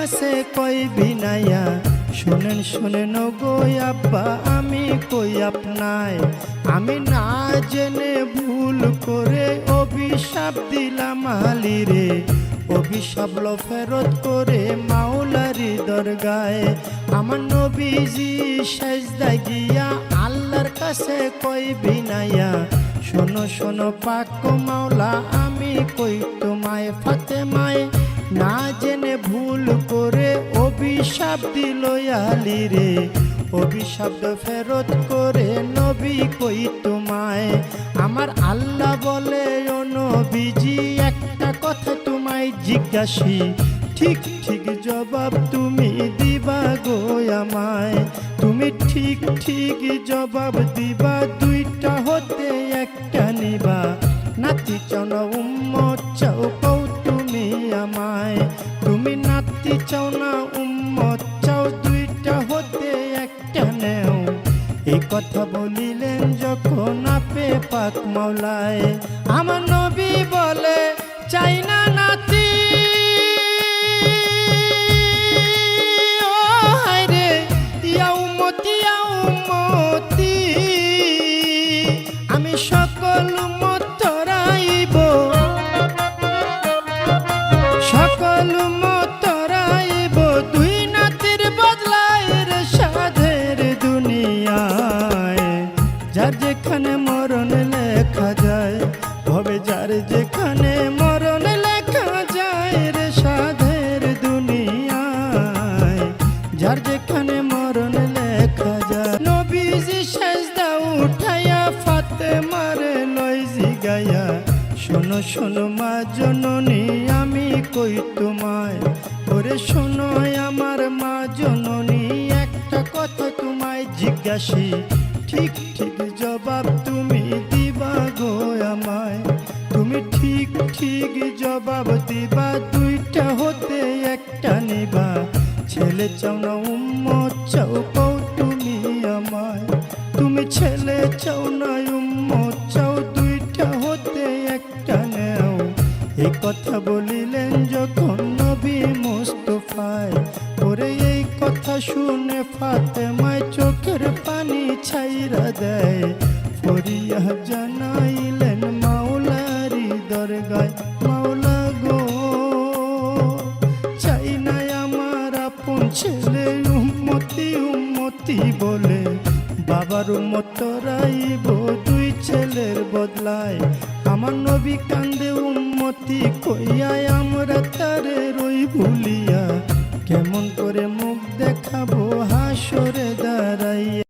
কাছে কই বিনাইয়া শুনেন শুনেন গো আব্বা, আমি কই আপনায়? আমি না জেনে ভুল করে অভিশাপ দিলাম আলিরে। অভিশাপ ল ফেরত করে মাওলারি দরগায়। আমার নবীজি সেজদা গিয়া আল্লাহর কাছে কই বিনাইয়া শোনো শোনো পাক মাওলা, আমি কই তোমায় ফাতেমায়? না জেনে ভুল করে অভিশাপ দিল আলি রে। অভিশাপ ফেরত করে নবী কই তোমায়? আমার আল্লাহ বলে, ও নবীজি, একটা কথা তোমায় জিজ্ঞাসি। ঠিক ঠিক জবাব তুমি দিবা গো আমায়। তুমি ঠিক ঠিক জবাব দিবা, দুইটা হতে একটা নিবা। নাতি চন না উম্মত কথা বলিলেন যখন আপে পাক মাওলায় আমার নবী বলে চাই না উঠাইয়া ফাতে মারে লই জিগাইয়া, শোনো শোনো মা জননী, আমি কই তোমায়? ওরে শোনো, আমার মা জননী, একটা কথা তোমায় জিজ্ঞাসি। ঠিক ঠিক জবাব তুমি দিবা গো আমায়। তুমি ঠিক ঠিক জবাব দিবা, দুইটা হতে একটা নিবা। ছেলে চাও না, উম্মত চাও তুমি ছেলে চাও না চাও দুইটা হতে একটা নেও। এই কথা বলিলেন যখন নবী মুস্তফায়। ওরে এই কথা শুনে ফাতেমায় চোখের পানি ছাইরা দেয়। ফরিয়া জানাইলেন মাওলারি দরগায়, মাওলা গো, চাই না আমার আপন ছেলে, উম্মতি উম্মতি বলে বাবার উম্মত রাইব, দুই ছেলের বদলায়। আমার নবী কান্দে উন্মতি কইয়ায়, আমরা তারে রই ভুলিয়া। কেমন করে মুখ দেখাবো, হাসরে দাঁড়াইয়া।